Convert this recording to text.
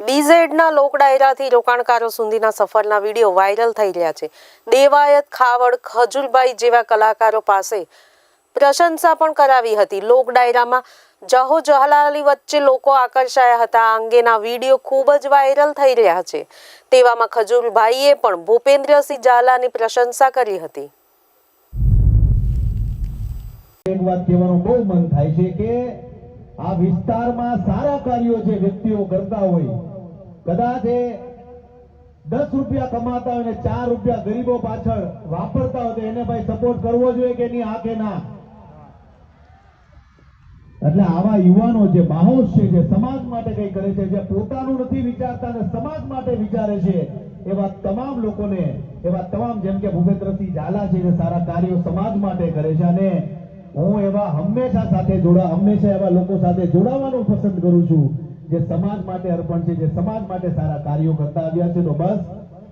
બીઝેડના લોક ડાયરાથી રોકાણકારો સુધીના સફરના video viral થઈ રહ્યા છે. દેવાયત ખાવડ, ખજુલભાઈ જેવા કલાકારો પાસે પ્રશંસા પણ કરાવી હતી. લોક ડાયરામાં જહો જહલાલી વચ્ચે લોકો આકર્ષાયા હતા. આ અંગેના વીડિયો ખૂબ જ વાયરલ થઈ રહ્યા છે. તેવામાં ખજુલભાઈએ પણ ભૂપેન્દ્રસિંહ ઝાલાની પ્રશંસા કરી હતી. એક વાત કહેવાનું બહુ મન થાય છે કે આ વિસ્તારમાં સારા કાર્યો જે વ્યક્તિઓ કરતા હોય, કદાચ એ દસ રૂપિયા કમાતા હોય ચાર રૂપિયા ગરીબો પાછળ વાપરતા હોય એને ભાઈ સપોર્ટ કરવો જોઈએ કે નહીં, આ કે ના? એટલે આવા યુવાનો જે માહોશ છે, જે સમાજ માટે કઈ કરે છે, જે પોતાનું નથી વિચારતા અને સમાજ માટે વિચારે છે, એવા તમામ લોકોને, એવા તમામ જેમ કે ભૂપેન્દ્રસિંહ ઝાલા છે, જે સારા કાર્યો સમાજ માટે કરે છે અને હું એવા હંમેશા સાથે જોડા, હંમેશા એવા લોકો સાથે જોડાવાનું પસંદ કરું છું, જે સમાજ માટે અર્પણ છે, જે સમાજ માટે સારા કાર્યો કરતા આવ્યા છે. તો બસ